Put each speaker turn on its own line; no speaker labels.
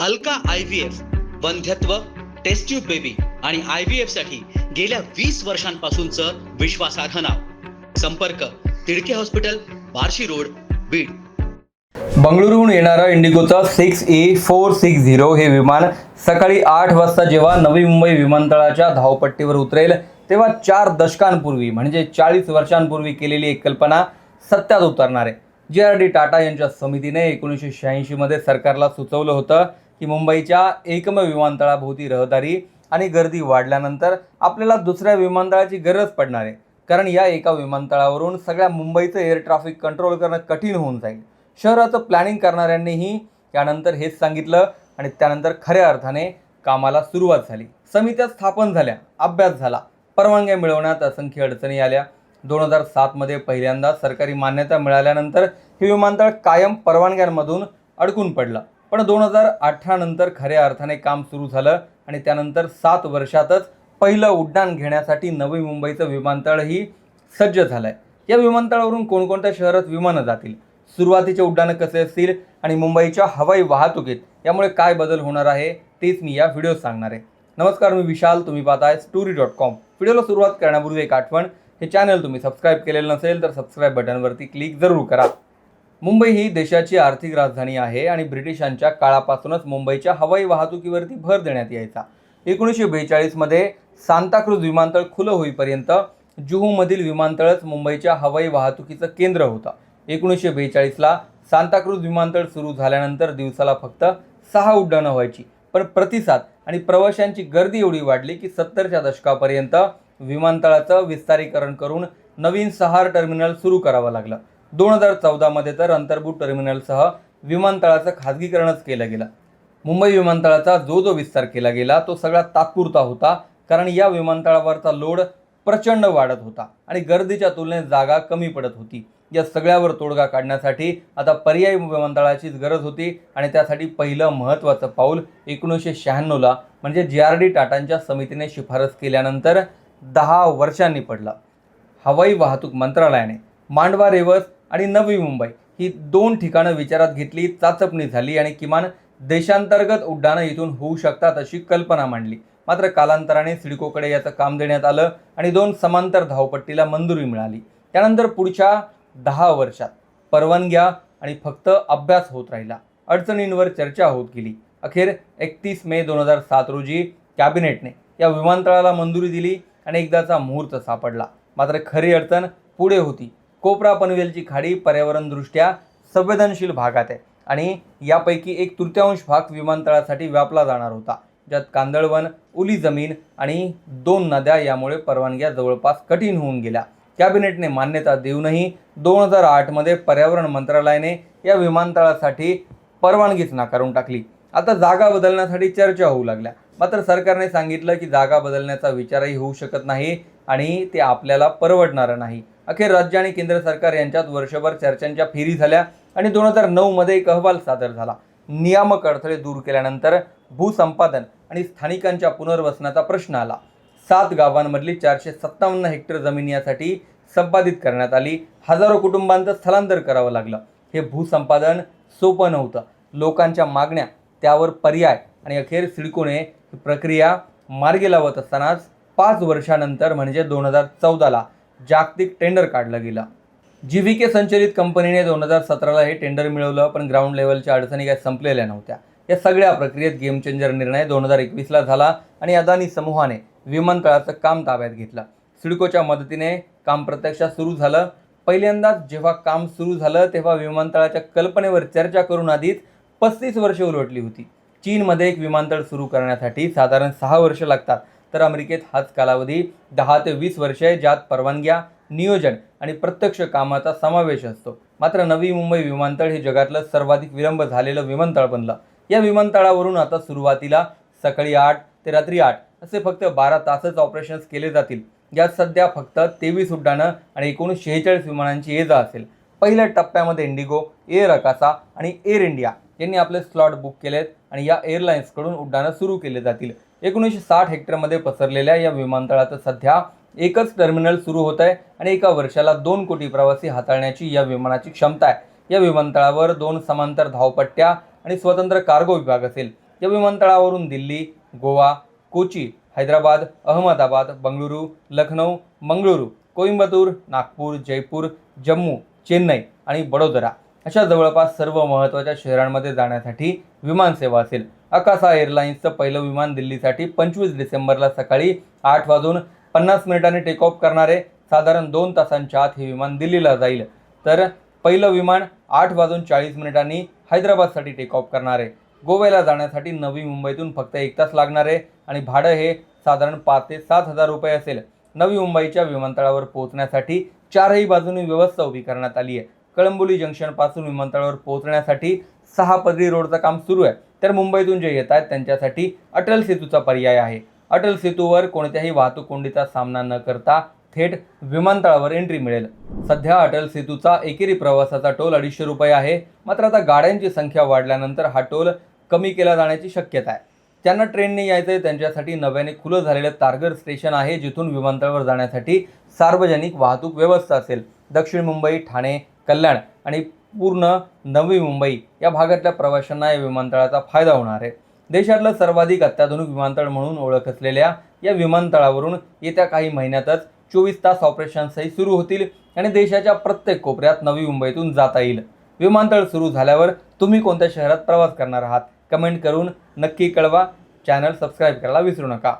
Alka I V F वंध्यत्व test tube baby आणि I V एफसाठी गेल्या वीस वर्षांपासूनचं विश्वासार्ह नाव. संपर्क तिडके हॉस्पिटल बार्शी रोड बीड.
बंगळुरूहून येणारा इंडिगोचा six A four six zero हे विमान सकाळी आठ वाजता जेव्हा नवी मुंबई विमानतळाच्या धावपट्टीवर उतरेल तेव्हा चार दशकांपूर्वी म्हणजे चाळीस वर्षांपूर्वी केलेली एक कल्पना सत्यात उतरणार आहे. जे आर डी टाटा यांच्या समितीने एकोणीसशे शहाऐंशीमध्ये सरकारला सुचवलं होतं की मुंबईच्या एकमेव विमानतळाभोवती रहदारी आणि गर्दी वाढल्यानंतर आपल्याला दुसऱ्या विमानतळाची गरज पडणार आहे. कारण या एका विमानतळावरून सगळ्या मुंबईचं एअर ट्रॅफिक कंट्रोल करणं कठीण होऊन जाईल. शहराचं प्लॅनिंग करणाऱ्यांनीही यानंतर हेच सांगितलं आणि त्यानंतर खऱ्या अर्थाने कामाला सुरुवात झाली. समित्या स्थापन झाल्या अभ्यास झाला परवानग्या मिळवण्यात असंख्य अडचणी आल्या. दोन हजार सातमध्ये पहिल्यांदा सरकारी मान्यता मिळाल्यानंतर हे विमानतळ कायम परवानग्यांमधून अडकून पडलं. पण दोन हजार अठरानंतर खऱ्या अर्थाने काम सुरू झालं आणि त्यानंतर सात वर्षातच पहिलं उड्डाण घेण्यासाठी नवी मुंबईचं विमानतळही सज्ज झालं आहे या विमानतळावरून कोणकोणत्या शहरात विमानं जातील? सुरुवातीचे उड्डाणं कसे असतील? आणि मुंबईच्या हवाई वाहतुकीत यामुळे काय बदल होणार आहे? तेच मी या व्हिडिओत सांगणार आहे. नमस्कार मी विशाल. तुम्ही पाहताय स्टोरी डॉट कॉम. व्हिडिओला सुरुवात करण्यापूर्वी एक आठवण. हे चॅनल तुम्ही सबस्क्राईब केलेलं नसेल तर सबस्क्राईब बटनवरती क्लिक जरूर करा. मुंबई ही देशाची आर्थिक राजधानी आहे आणि ब्रिटिशांच्या काळापासूनच मुंबईच्या हवाई वाहतुकीवरती भर देण्यात यायचा. एकोणीसशे बेचाळीसमध्ये सांताक्रूज विमानतळ खुलं होईपर्यंत जुहूमधील विमानतळच मुंबईच्या हवाई वाहतुकीचं केंद्र होतं. एकोणीसशे बेचाळीसला सांताक्रूज विमानतळ सुरू झाल्यानंतर दिवसाला फक्त सहा उड्डाणं व्हायची. पण प्रतिसाद आणि प्रवाशांची गर्दी एवढी वाढली की सत्तरच्या दशकापर्यंत विमानतळाचं विस्तारीकरण करून नवीन सहार टर्मिनल सुरू करावं लागलं. दोन हजार चौदामध्ये तर अंतर्भूत टर्मिनलसह विमानतळाचं खाजगीकरणच केलं गेलं. मुंबई विमानतळाचा जो जो विस्तार केला गेला तो सगळा तात्पुरता होता कारण या विमानतळावरचा लोड प्रचंड वाढत होता आणि गर्दीच्या तुलनेत जागा कमी पडत होती. या सगळ्यावर तोडगा काढण्यासाठी आता पर्यायी विमानतळाचीच गरज होती आणि त्यासाठी पहिलं महत्त्वाचं पाऊल एकोणीसशे शहाण्णवला म्हणजे जे आर डी टाटांच्या समितीने शिफारस केल्यानंतर दहा वर्षांनी पडलं. हवाई वाहतूक मंत्रालयाने मांडवा रेवस आणि नवी मुंबई ही दोन ठिकाणं विचारात घेतली चाचपणी झाली आणि किमान देशांतर्गत उड्डाणं इथून होऊ शकतात अशी कल्पना मांडली. मात्र कालांतराने सिडकोकडे याचं काम देण्यात आलं आणि दोन समांतर धावपट्टीला मंजुरी मिळाली. त्यानंतर पुढच्या दहा वर्षात परवानग्या आणि फक्त अभ्यास होत राहिला. अडचणींवर चर्चा होत गेली. अखेर एकतीस मे दोन हजार सात रोजी कॅबिनेटने या विमानतळाला मंजुरी दिली आणि एकदाचा मुहूर्त सापडला. मात्र खरी अडचण पुढे होती. कोपरा पनवेलची खाडी पर्यावरणदृष्ट्या संवेदनशील भागात आहे आणि यापैकी एक तृतीयांश भाग विमानतळासाठी व्यापला जाणार होता ज्यात कांदळवन उली जमीन आणि दोन नद्या यामुळे परवानग्या जवळपास कठीण होऊन गेल्या. कॅबिनेटने मान्यता देऊनही दोन हजार आठमध्ये पर्यावरण मंत्रालयाने या विमानतळासाठी परवानगीच नाकारून टाकली. आता जागा बदलण्यासाठी चर्चा होऊ लागल्या. मात्र सरकारने सांगितलं की जागा बदलण्याचा विचारही होऊ शकत नाही आणि ते आपल्याला परवडणारं नाही. अखेर राज्य आणि केंद्र सरकार यांच्यात वर्षभर चर्चांच्या फेरी झाल्या आणि दोन हजार नऊमध्ये एक अहवाल सादर झाला. नियामक अडथळे दूर केल्यानंतर भूसंपादन आणि स्थानिकांच्या पुनर्वसनाचा प्रश्न आला. सात गावांमधली चारशे सत्तावन्न हेक्टर जमीन यासाठी संपादित करण्यात आली. हजारो कुटुंबांचं स्थलांतर करावं लागलं. हे भूसंपादन सोपं नव्हतं. लोकांच्या मागण्या त्यावर पर्याय आणि अखेर सिडकोने ही प्रक्रिया मार्गी लावत असतानाच पाच वर्षानंतर म्हणजे दोन हजार चौदाला जागतिक टेंडर काढलं गेलं. जी व्ही के संचलित कंपनीने दोन हजार सतराला हे टेंडर मिळवलं पण ग्राउंड लेवलच्या अडचणी काय संपलेल्या नव्हत्या. या सगळ्या प्रक्रियेत गेम चेंजर निर्णय दोन हजार एकवीसला झाला आणि अदानी समूहाने विमानतळाचं काम ताब्यात घेतलं. सिडकोच्या मदतीने काम प्रत्यक्षात सुरू झालं. पहिल्यांदाच जेव्हा काम सुरू झालं तेव्हा विमानतळाच्या कल्पनेवर चर्चा करून आधीच पस्तीस वर्षे उलटली होती. चीनमध्ये एक विमानतळ सुरू करण्यासाठी साधारण सहा वर्ष लागतात. तर अमेरिकेत हाच कालावधी दहा ते वीस वर्षे आहे ज्यात परवानग्या नियोजन आणि प्रत्यक्ष कामाचा समावेश असतो. मात्र नवी मुंबई विमानतळ हे जगातलं सर्वाधिक विलंब झालेलं विमानतळ बनलं. या विमानतळावरून आता सुरुवातीला सकाळी आठ ते रात्री आठ असे फक्त बारा तासच ऑपरेशन्स केले जातील. यात सध्या फक्त तेवीस उड्डाणं आणि एकूण शेहेचाळीस विमानांची ये जा असेल. पहिल्या टप्प्यामध्ये इंडिगो एअर अकासा आणि एअर इंडिया यांनी आपले स्लॉट बुक केलेत आणि या एअरलाईन्सकडून उड्डाणं सुरू केले जातील. एकोणीसशे साठ हेक्टरमध्ये पसरलेल्या या विमानतळाचं सध्या एकच टर्मिनल सुरू होत आहे आणि एका वर्षाला दोन कोटी प्रवासी हाताळण्याची या विमानाची क्षमता आहे. या विमानतळावर दोन समांतर धावपट्ट्या आणि स्वतंत्र कार्गो विभाग असेल. या विमानतळावरून दिल्ली गोवा कोची हैदराबाद अहमदाबाद बंगळुरू लखनौ मंगळुरू कोइंबतूर नागपूर जयपूर जम्मू चेन्नई आणि बडोदरा अशा जवळपास सर्व महत्त्वाच्या शहरांमध्ये जाण्यासाठी विमानसेवा असेल. अकासा एअरलाइन्सचं पहिलं विमान दिल्लीसाठी पंचवीस डिसेंबरला सकाळी आठ वाजून पन्नास मिनिटांनी टेक ऑफ करणारे साधारण दोन तासांच्या आत हे विमान दिल्लीला जाईल. तर पहिलं विमान आठ वाजून चाळीस मिनिटांनी हैदराबादसाठी टेक ऑफ करणार. आहे गोव्याला जाण्यासाठी नवी मुंबईतून फक्त एक तास लागणार आहे आणि भाडं हे साधारण पाच ते सात हजार रुपये असेल. नवी मुंबईच्या विमानतळावर पोहोचण्यासाठी चारही बाजूनी व्यवस्था उभी करण्यात आली आहे. कळंबोली जंक्शनपासून विमानतळावर पोहोचण्यासाठी सहा पदरी रोडचं काम सुरू आहे. तर मुंबईतून जे येत आहेत त्यांच्यासाठी अटल सेतूचा पर्याय आहे. अटल सेतूवर कोणत्याही वाहतूक कोंडीचा सामना न करता थेट विमानतळावर एंट्री मिळेल. सध्या अटल सेतूचा एकेरी प्रवासाचा टोल अडीचशे रुपये आहे. मात्र आता गाड्यांची संख्या वाढल्यानंतर हा टोल कमी केला जाण्याची शक्यता आहे. ज्यांना ट्रेनने यायचं आहे त्यांच्यासाठी नव्याने खुलं झालेलं तारघर स्टेशन आहे जिथून विमानतळावर जाण्यासाठी सार्वजनिक वाहतूक व्यवस्था असेल. दक्षिण मुंबई ठाणे कल्याण आणि पूर्ण नवी मुंबई या भागातल्या प्रवाशांना या विमानतळाचा फायदा होणार आहे. देशातलं सर्वाधिक अत्याधुनिक विमानतळ म्हणून ओळख असलेल्या या विमानतळावरून येत्या काही महिन्यातच चोवीस तास ऑपरेशन्सही सुरू होतील आणि देशाच्या प्रत्येक कोपऱ्यात नवी मुंबईतून जाता येईल. विमानतळ सुरू झाल्यावर तुम्ही कोणत्या शहरात प्रवास करणार आहात? कमेंट करून नक्की कळवा. चॅनल सबस्क्राईब करायला विसरू नका.